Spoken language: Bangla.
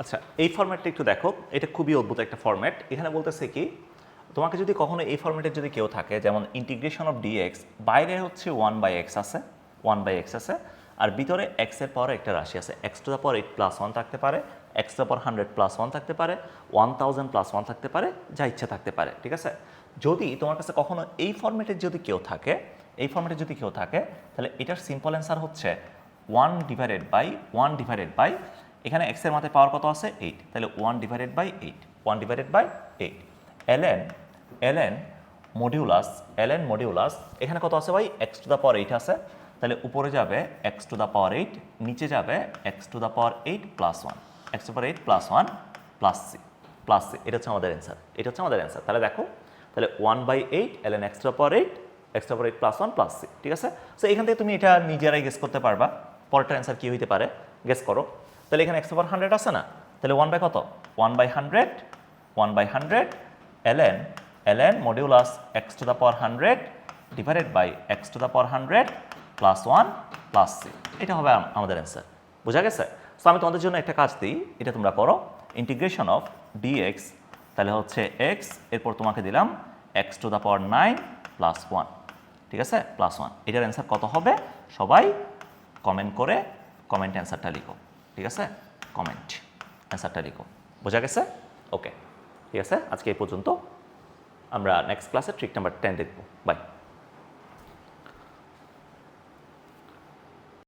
আচ্ছা এই ফরম্যাটটা একটু দেখো। এটা খুবই অদ্ভুত একটা ফরম্যাট এখানে বলতেছে কি, তোমাকে যদি কখনো এই ফরম্যাটের যদি কেউ থাকে, যেমন ইন্টিগ্রেশন অফ ডিএক্স বাইরে হচ্ছে ওয়ান বাই এক্স আছে ওয়ান বাই এক্স আছে, আর ভিতরে এক্সের পরে একটা রাশি আছে। X to the power eight plus one থাকতে পারে x to the power hundred plus one থাকতে পারে ওয়ান থাউজেন্ড প্লাস ওয়ান থাকতে পারে, যা ইচ্ছা থাকতে পারে, ঠিক আছে? যদি তোমার কাছে কখনো এই ফরম্যাটের যদি কেউ থাকে, এই ফরম্যাটে যদি কেউ থাকে, তাহলে এটার সিম্পল অ্যান্সার হচ্ছে one divided by one divided by এখানে এক্সের মাথায় পাওয়ার কত আছে? এইট তাহলে one divided by eight one divided by eight ln ln modulus ln modulus এখানে কত আছে ভাই? X to the power eight আছে। তাহলে উপরে যাবে x to the power eight নিচে যাবে x to the power eight plus one x to power eight plus one plus c plus c এটা হচ্ছে আমাদের অ্যান্সার এটা হচ্ছে আমাদের অ্যান্সার তাহলে দেখো, তাহলে one by eight ln x to the power eight x to power eight plus one plus c ঠিক আছে? সো এখান থেকে তুমি এটা নিজেরাই গেস করতে পারবা। পরেরটার অ্যান্সার কী হইতে পারে? গেস করো। তাহলে এখানে এক্স পাওয়ার হান্ড্রেড আছে না? তাহলে ওয়ান বাই কত? One by hundred one by hundred ln ln modulus x to the power hundred divided by x to the power hundred plus one plus c এটা হবে আমাদের অ্যান্সার বোঝা গেছে? সো আমি তোমাদের জন্য একটা কাজ দিই। এটা তোমরা করো। ইন্টিগ্রেশন অফ ডিএক্স তাহলে হচ্ছে এক্স এরপর তোমাকে দিলাম x to the power nine plus one ঠিক আছে? প্লাস ওয়ান এটার অ্যান্সার কত হবে? সবাই কমেন্ট করে কমেন্ট অ্যান্সারটা লিখো। ঠিক আছে? কমেন্ট অ্যান্সারটা লিখো। বোঝা গেছে? ওকে ঠিক আছে? আজকে এই পর্যন্ত আমরা নেক্সট ক্লাসে ট্রিক নাম্বার টেন দেখব। বাই